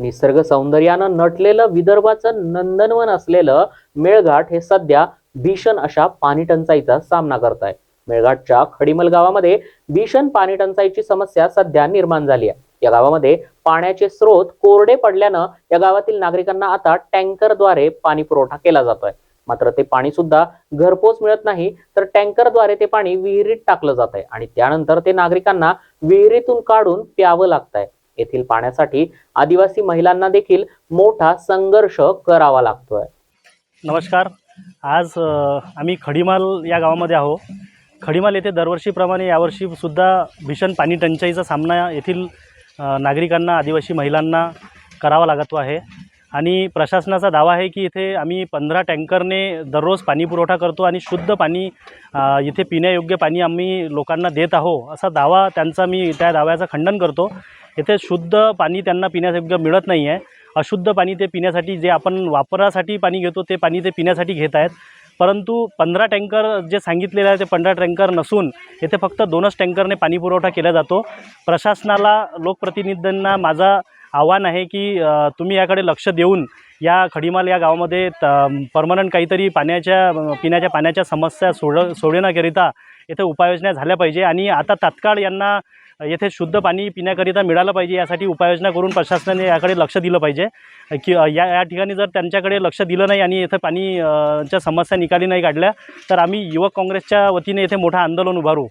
निसर्ग सौंदर्यानं नटलेलं विदर्भाचं नंदनवन असलेलं मेळघाट हे सध्या भीषण अशा पाणी टंचाईचा सामना करत आहे मेळघाटच्या खडीमल गावामध्ये भीषण पाणी टंचाईची समस्या सध्या निर्माण झाली आहे. या गावामध्ये पाण्याचे स्रोत कोरडे पडल्यानं या गावातील नागरिकांना आता टँकरद्वारे पाणी पुरवठा केला जातोय. मात्र ते पाणी सुद्धा घरपोच मिळत नाही तर टँकरद्वारे ते पाणी विहिरीत टाकलं जात आहे आणि त्यानंतर ते नागरिकांना विहिरीतून काढून प्यावं लागत आहे येथील पाण्यासाठी आदिवासी महिलांना देखील मोठा संघर्ष करावा लागतोय. नमस्कार. आज आम्ही खडीमाल या गावामध्ये आहो. खडीमाल येथे दरवर्षीप्रमाणे यावर्षीसुद्धा भीषण पाणी टंचाईचा सामना येथील नागरिकांना आदिवासी महिलांना करावा लागतो आहे. आणि प्रशासनाचा दावा आहे की इथे आम्ही पंधरा टँकरने दररोज पाणी पुरवठा करतो आणि शुद्ध पाणी इथे पिण्यायोग्य पाणी आम्ही लोकांना देत आहो असा दावा त्यांचा मी त्या दाव्याचं खंडन करतो. इथे शुद्ध पाणी त्यांना पिण्यायोग्य मिळत नाही आहे अशुद्ध पाणी ते पिण्यासाठी जे आपण वापरासाठी पाणी घेतो ते पाणी ते पिण्यासाठी घेत आहेत. परंतु पंधरा टँकर जे सांगितलेले आहे ते पंधरा टँकर नसून येथे फक्त दोनच टँकरने पाणी पुरवठा केला जातो. प्रशासनाला लोकप्रतिनिधींना माझा आव्हान आहे की तुम्ही याकडे लक्ष देऊन या खडीमाल या गावामध्ये त परमनंट काहीतरी पाण्याच्या पिण्याच्या पाण्याच्या समस्या सोड सोडवण्याकरिता येथे उपाययोजना झाल्या पाहिजे आणि आता तात्काळ यांना येथे शुद्ध पाणी पिण्याकरिता मिळालं पाहिजे यासाठी उपाययोजना करून प्रशासनाने याकडे लक्ष दिलं पाहिजे. की या या ठिकाणी जर त्यांच्याकडे लक्ष दिलं नाही आणि येथे पाणी च्या समस्या निकाली नाही काढल्या तर आम्ही युवक काँग्रेसच्या वतीने येथे मोठं आंदोलन उभारू.